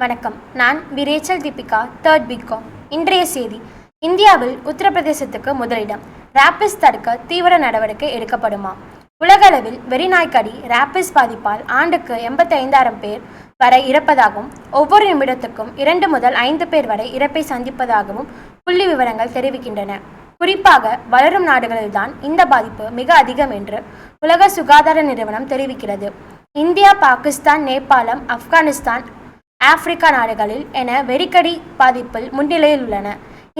வணக்கம். நான் விரேச்சல் Deepika third BCom இன்றைய செய்தி இந்தியாவில் உத்தரப்பிரதேசத்துக்கு முதலிடம் ராபிஸ் தடுக்க தீவிர நடவடிக்கை எடுக்கப்படுமா? உலகளவில் வெறிநாய்க்கடி ராபிஸ் பாதிப்பால் ஆண்டுக்கு எண்பத்தி ஐந்தாயிரம் பேர் வரை இறப்பதாகவும் ஒவ்வொரு நிமிடத்துக்கும் இரண்டு முதல் ஐந்து பேர் வரை இறப்பை சந்திப்பதாகவும் புள்ளி விவரங்கள் தெரிவிக்கின்றன. குறிப்பாக வளரும் நாடுகளில்தான் இந்த பாதிப்பு மிக அதிகம் என்று உலக சுகாதார நிறுவனம் தெரிவிக்கிறது. இந்தியா பாகிஸ்தான் நேபாளம் ஆப்கானிஸ்தான் ஆப்பிரிக்கா நாடுகளில் என வெறிக்கடி பாதிப்பில் முன்னிலையில் உள்ளன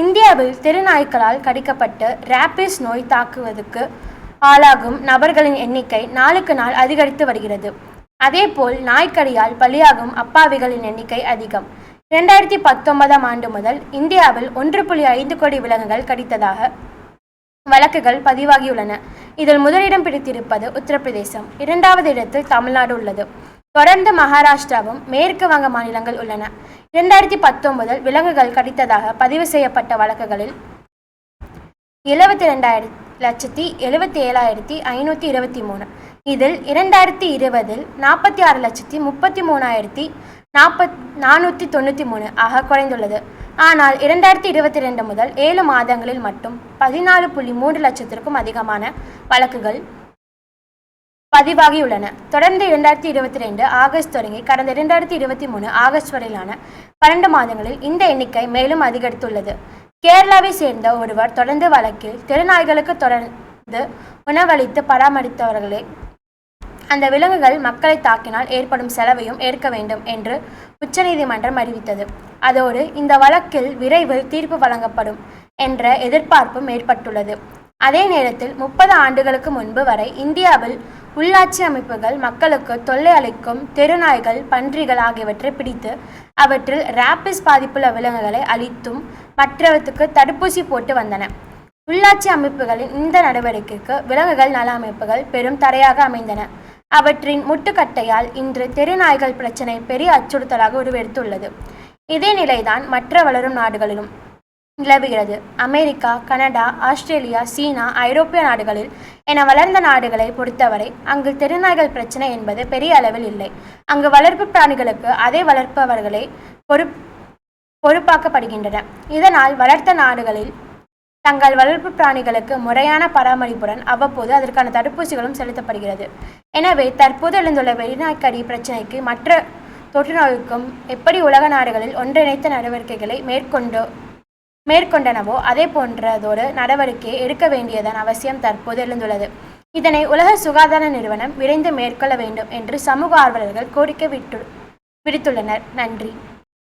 இந்தியாவில் தெருநாய்க்களால் கடிக்கப்பட்டு ராபிஸ் நோய் தாக்குவதற்கு ஆளாகும் நபர்களின் எண்ணிக்கை நாளுக்கு நாள் அதிகரித்து வருகிறது. அதேபோல் நாய்க்கடியால் பலியாகும் அப்பாவிகளின் எண்ணிக்கை அதிகம். இரண்டாயிரத்தி பத்தொன்பதாம் ஆண்டு முதல் இந்தியாவில் ஒன்று புள்ளி ஐந்து கோடி விலங்குகள் கடித்ததாக வழக்குகள் பதிவாகியுள்ளன. இதில் முதலிடம் பிடித்திருப்பது உத்தரப்பிரதேசம். இரண்டாவது இடத்தில் தமிழ்நாடு உள்ளது. தொடர்ந்து மகாராஷ்டிராவும் மேற்கு வங்க மாநிலங்கள் உள்ளன. இரண்டாயிரத்தி பத்தொன்பதில் விலங்குகள் கடித்ததாக பதிவு செய்யப்பட்ட வழக்குகளில் எழுபத்தி ரெண்டாயிரத்தி லட்சத்தி எழுபத்தி ஏழாயிரத்தி ஐநூற்றி இருபத்தி மூணு. இதில் இரண்டாயிரத்தி இருபதில் நாற்பத்தி ஆறு லட்சத்தி முப்பத்தி மூணாயிரத்தி நாற்பத் நானூற்றி தொண்ணூற்றி மூணு ஆக குறைந்துள்ளது. ஆனால் இரண்டாயிரத்தி இருபத்தி ரெண்டு முதல் ஏழு மாதங்களில் மட்டும் பதினாலு புள்ளி மூன்று லட்சத்திற்கும் அதிகமான வழக்குகள் பதிவாகியுள்ளன. தொடர்ந்து இரண்டாயிரத்தி இருபத்தி ரெண்டு ஆகஸ்ட் தொடங்கி கடந்த இரண்டாயிரத்தி இருபத்தி மூணு ஆகஸ்ட் வரையிலான பன்னெண்டு மாதங்களில் இந்த எண்ணிக்கை மேலும் அதிகரித்துள்ளது. கேரளாவை சேர்ந்த ஒருவர் தொடர்ந்து வழக்கில் தெருநாய்களுக்கு தொடர்ந்து உணவளித்து பராமரித்தவர்களே அந்த விலங்குகள் மக்களை தாக்கினால் ஏற்படும் செலவையும் ஏற்க வேண்டும் என்று உச்சநீதிமன்றம் அறிவித்தது. அதோடு இந்த வழக்கில் விரைவில் தீர்ப்பு வழங்கப்படும் என்ற எதிர்பார்ப்பும் ஏற்பட்டுள்ளது. அதே நேரத்தில் முப்பது ஆண்டுகளுக்கு முன்பு வரை இந்தியாவில் உள்ளாட்சி அமைப்புகள் மக்களுக்கு தொல்லை அளிக்கும் தெருநாய்கள் பன்றிகள் ஆகியவற்றை பிடித்து அவற்றில் ரேபிஸ் பாதிப்புள்ள விலங்குகளை அழித்தும் மற்றவற்றுக்கு தடுப்பூசி போட்டு வந்தன. உள்ளாட்சி அமைப்புகளின் இந்த நடவடிக்கைக்கு விலங்குகள் நல அமைப்புகள் பெரும் தடையாக அமைந்தன. அவற்றின் முட்டுக்கட்டையால் இன்று தெருநாய்கள் பிரச்சினை பெரிய அச்சுறுத்தலாக உருவெடுத்துள்ளது. இதே நிலைதான் மற்ற வளரும் நாடுகளிலும். நிலவுகிறது. அமெரிக்கா கனடா ஆஸ்திரேலியா சீனா ஐரோப்பிய நாடுகளில் என வளர்ந்த நாடுகளை பொறுத்தவரை அங்கு தெருநாய்கள் பிரச்சனை என்பது பெரிய அளவில் இல்லை. அங்கு வளர்ப்பு பிராணிகளுக்கு அதே வளர்ப்பவர்களே பொறுப் பொறுப்பாக்கப்படுகின்றன. இதனால் வளர்த்த நாடுகளில் தங்கள் வளர்ப்பு பிராணிகளுக்கு முறையான பராமரிப்புடன் அவ்வப்போது அதற்கான தடுப்பூசிகளும் செலுத்தப்படுகிறது. எனவே தற்போது எழுந்துள்ள வெளிநாய்க்கடி பிரச்சினைக்கு மற்ற தொற்றுநோய்க்கும் எப்படி உலக நாடுகளில் ஒன்றிணைத்த நடவடிக்கைகளை மேற்கொண்டு மேற்கொண்டனவோ அதே போன்றதோடு நடவடிக்கையை எடுக்க வேண்டியதன் அவசியம் தற்போது எழுந்துள்ளது. இதனை உலக சுகாதார நிறுவனம் விரைந்து மேற்கொள்ள வேண்டும் என்று சமூக ஆர்வலர்கள் கோரிக்கை விட்டு விடுத்துள்ளனர். நன்றி.